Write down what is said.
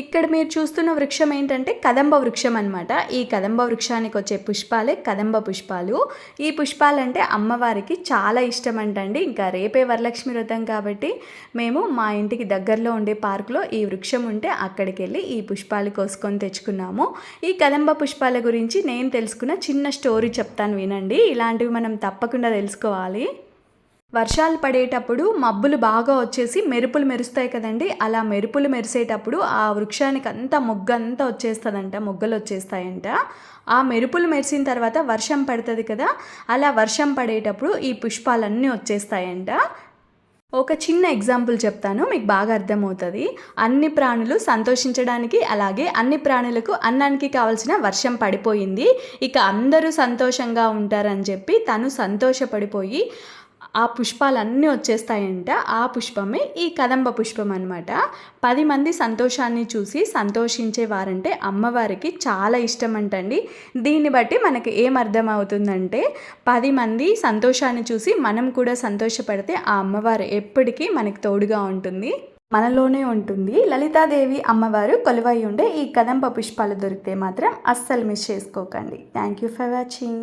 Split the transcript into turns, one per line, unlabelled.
ఇక్కడ మీరు చూస్తున్న వృక్షం ఏంటంటే కదంబ వృక్షం అనమాట ఈ కదంబ వృక్షానికి వచ్చే పుష్పాలే కదంబ పుష్పాలు. ఈ పుష్పాలంటే అమ్మవారికి చాలా ఇష్టం అంటండి. ఇంకా రేపే వరలక్ష్మి వ్రతం కాబట్టి మేము మా ఇంటికి దగ్గరలో ఉండే పార్కులో ఈ వృక్షం ఉంటే అక్కడికి వెళ్ళి ఈ పుష్పాలు కోసుకొని తెచ్చుకున్నాము. ఈ కదంబ పుష్పాల గురించి నేను తెలుసుకున్న చిన్న స్టోరీ చెప్తాను వినండి. ఇలాంటివి మనం తప్పకుండా తెలుసుకోవాలి. వర్షాలు పడేటప్పుడు మబ్బులు బాగా వచ్చేసి మెరుపులు మెరుస్తాయి కదండి. అలా మెరుపులు మెరిసేటప్పుడు ఆ వృక్షానికి అంతా మొగ్గంతా వచ్చేస్తుందంట మొగ్గలు వచ్చేస్తాయంట. ఆ మెరుపులు మెరిసిన తర్వాత వర్షం పడుతుంది కదా అలా వర్షం పడేటప్పుడు ఈ పుష్పాలన్నీ వచ్చేస్తాయంట. ఒక చిన్న ఎగ్జాంపుల్ చెప్తాను మీకు బాగా అర్థమవుతుంది. అన్ని ప్రాణులు సంతోషించడానికి అలాగే అన్ని ప్రాణులకు అన్నానికి కావాల్సిన వర్షం పడిపోయింది. ఇక అందరూ సంతోషంగా ఉంటారని చెప్పి తను సంతోషపడిపోయి ఆ పుష్పాలన్నీ వచ్చేస్తాయంట. ఆ పుష్పమే ఈ కదంబ పుష్పం అనమాట పది మంది సంతోషాన్ని చూసి సంతోషించేవారంటే అమ్మవారికి చాలా ఇష్టం అంటండి దీన్ని బట్టి మనకి ఏం అర్థమవుతుందంటే పది మంది సంతోషాన్ని చూసి మనం కూడా సంతోషపడితే ఆ అమ్మవారు ఎప్పటికీ మనకి తోడుగా ఉంటుంది. మనలోనే ఉంటుంది. లలితాదేవి అమ్మవారు కొలువై ఉండే ఈ కదంబ పుష్పాలు దొరికితే మాత్రం అస్సలు మిస్ చేసుకోకండి. Thank you for watching.